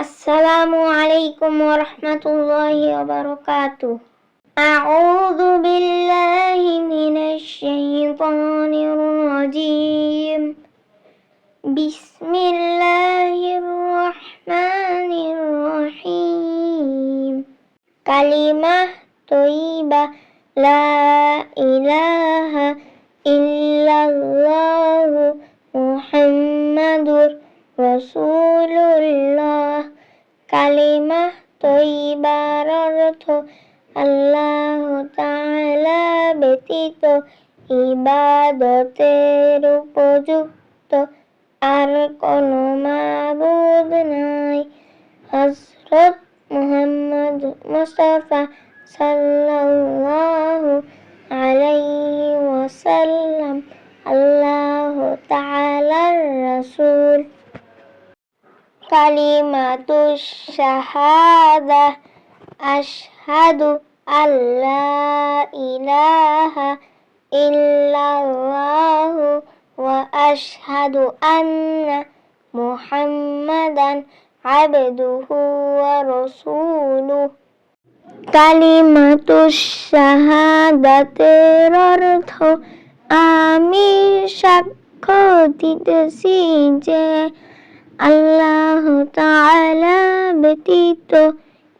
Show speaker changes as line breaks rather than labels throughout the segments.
السلام عليكم ورحمة الله وبركاته. أعوذ بالله من الشيطان الرجيم. بسم الله الرحمن الرحيم. كلمة طيبة لا إله إلا الله محمد رسول কালিমা তৈবার অর্থ আল্লাহ তাআলা ব্যতীত ইবাদতের উপযুক্ত আর কোনো মাবুদ নাই। হযরত মুহাম্মদ মুস্তাফা সাল্লাল্লাহু আলাইহি ওয়াসাল্লাম আল্লাহ তাআলার রাসূল কালিমাতু শাহাদা আশহাদু আল্লা ইলাহা ইল্লাল্লাহু ওয়া আশহাদু আন্না মুহাম্মাদান আবদুহু ওয়া রাসূলুহু কালিমাতু শাহাদাতের অর্থ আমি সাক্ষ্য দিতেছি যে আল্লাহ তাআলা ব্যতীত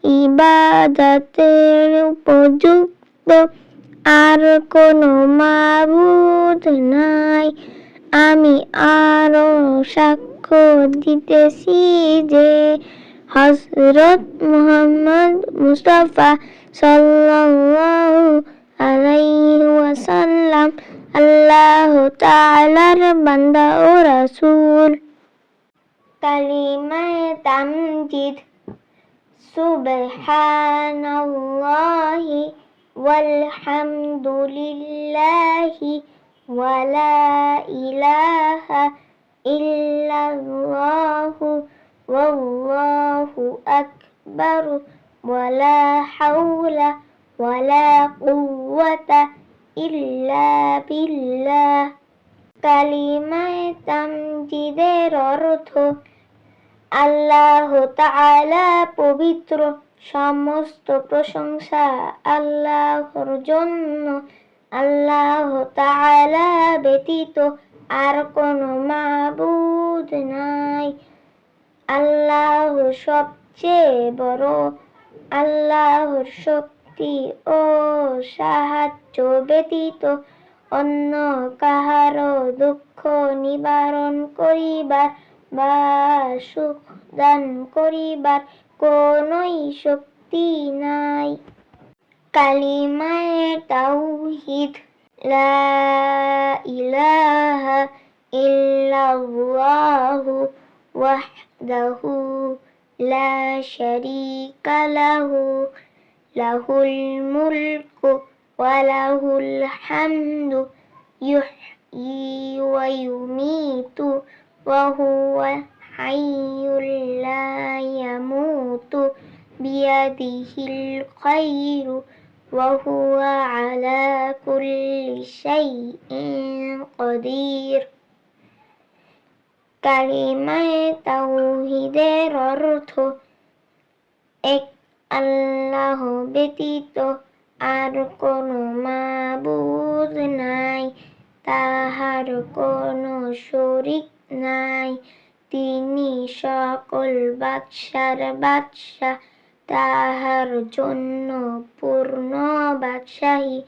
ইবাদতের উপযুক্ত আর কোনো মাবুদ নাই। আমি আরও সাক্ষ্য দিতেছি যে হজরত মুহাম্মদ মুস্তাফা সাল্লাল্লাহু আলাইহি ওয়াসাল্লাম আল্লাহ তাআলার বান্দা ও রাসূল। কালিমায়ে তামজিদ সুবহানাল্লাহি walhamdulillahi ওয়ালা ইলাহা ইল্লাল্লাহু ওয়াল্লাহু আকবার ওয়ালা হাওলা ওয়ালা কুওয়াতা ইল্লা বিল্লাহ কালিমায়ে তামজিদের অর্থ আল্লাহ তাআলা পবিত্র সমস্ত প্রশংসা আল্লাহর জন্য। আল্লাহ তাআলা ব্যতীত আর কোনো মাবুদ নাই। আল্লাহ সবচেয়ে বড় আল্লাহর শক্তি ও সাহায্য ব্যতীত অন্য কাহারও দুঃখ নিবারণ করিবার বা সুখ দান করিবার কোনই শক্তি নাই। কালিমায়ে তাওহীদ, লা ইলাহা ইল্লাল্লাহু ওয়াহদাহু লাহু, লাহুল মুলকু ওয়া লাহুল হামদু, ইউহয়ি ওয়া ইউমীতু হাইয়্যুল লা ইয়ামুতু বিয়াদিহিল খায়রু ওয়া হুয়া আলা কুল্লি শাইইন কাদির কালিমায়ে তাওহীদের অর্থ এক আল্লাহ ব্যতীত আর কোনো মাবুদ নাই তাহার কোনো শরীক নাই। তিনি সকল বাদশার বাদশাহ, তাহার জন্য পূর্ণ বাদশাহী।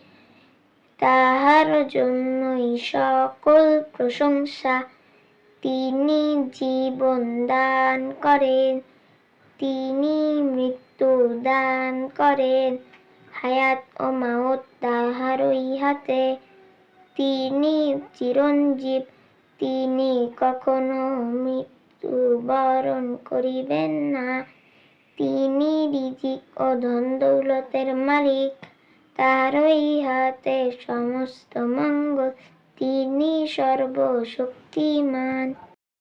তাহার জন্যই সকল প্রশংসা। তিনি জীবন দান করেন। তিনি মৃত্যু দান করেন। হায়াত ও মাউত তাহারই হাতে। তিনি চিরঞ্জীব। তিনি কখনো মৃত্যু বরণ করিবেন না। তিনি রিজিক ও ধন দৌলতের মালিক। তারই হাতে সমস্ত মঙ্গল। তিনি সর্বশক্তিমান।